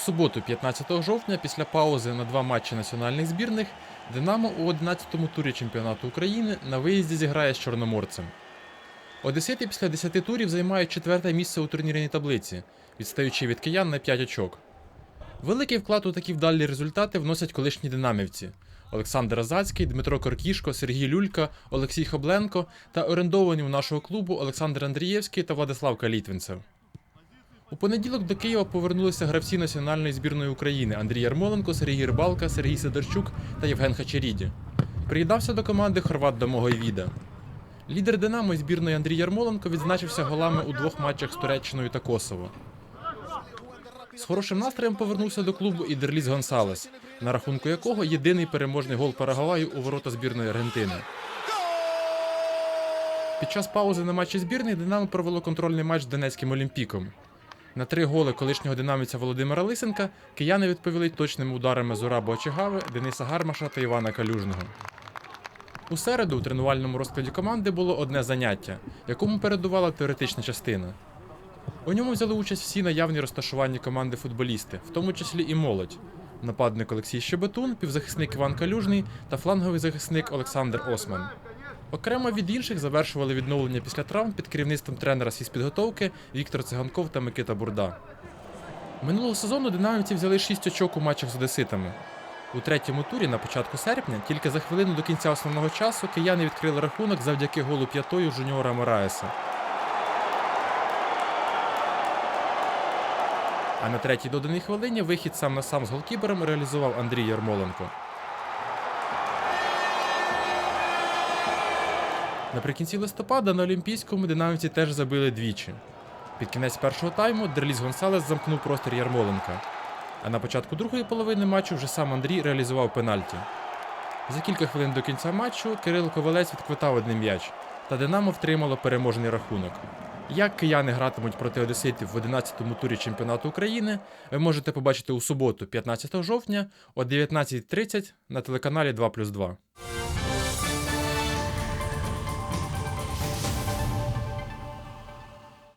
суботу, 15 жовтня, після паузи на два матчі національних збірних, Динамо у 11-му турі чемпіонату України на виїзді зіграє з Чорноморцем. Одесити після 10 турів займають четверте місце у турнірній таблиці, відстаючи від киян на 5 очок. Великий вклад у такі вдалі результати вносять колишні динамівці Олександр Азацький, Дмитро Коркішко, Сергій Люлька, Олексій Хобленко та орендовані у нашого клубу Олександр Андрієвський та Владислав Калітвінцев. У понеділок до Києва повернулися гравці національної збірної України Андрій Ярмоленко, Сергій Рибалка, Сергій Сидорчук та Євген Хачеріді. Приєднався до команди хорват Домого Віда. Лідер Динамо збірної Андрій Ярмоленко відзначився голами у двох матчах з Туреччиною та Косово. З хорошим настроєм повернувся до клубу і Дерліс Гонсалес, на рахунку якого єдиний переможний гол Парагваю у ворота збірної Аргентини. Під час паузи на матчі збірної Динамо провело контрольний матч з Донецьким Олімпіком. На три голи колишнього динамівця Володимира Лисенка кияни відповіли точними ударами Зураба Очегави, Дениса Гармаша та Івана Калюжного. У середу у тренувальному розкладі команди було одне заняття, якому передувала теоретична частина. У ньому взяли участь всі наявні розташування команди футболісти, в тому числі і молодь. Нападник Олексій Щебетун, півзахисник Іван Калюжний та фланговий захисник Олександр Осман. Окремо від інших завершували відновлення після травм під керівництвом тренера з підготовки Віктор Циганков та Микита Бурда. Минулого сезону динамівці взяли 6 очок у матчах з одеситами. У третьому турі на початку серпня, тільки за хвилину до кінця основного часу, кияни відкрили рахунок завдяки голу п'ятою жуніора Мораеса. А на третій доданій хвилині вихід сам на сам з голкіпером реалізував Андрій Ярмоленко. Наприкінці листопада на Олімпійському динамівці теж забили двічі. Під кінець першого тайму Дерліс Гонсалес замкнув простір Ярмоленка. А на початку другої половини матчу вже сам Андрій реалізував пенальті. За кілька хвилин до кінця матчу Кирило Ковалець відквитав один м'яч, та Динамо втримало переможний рахунок. Як кияни гратимуть проти одеситів в 11-му турі чемпіонату України, ви можете побачити у суботу, 15 жовтня о 19.30 на телеканалі 2+,2.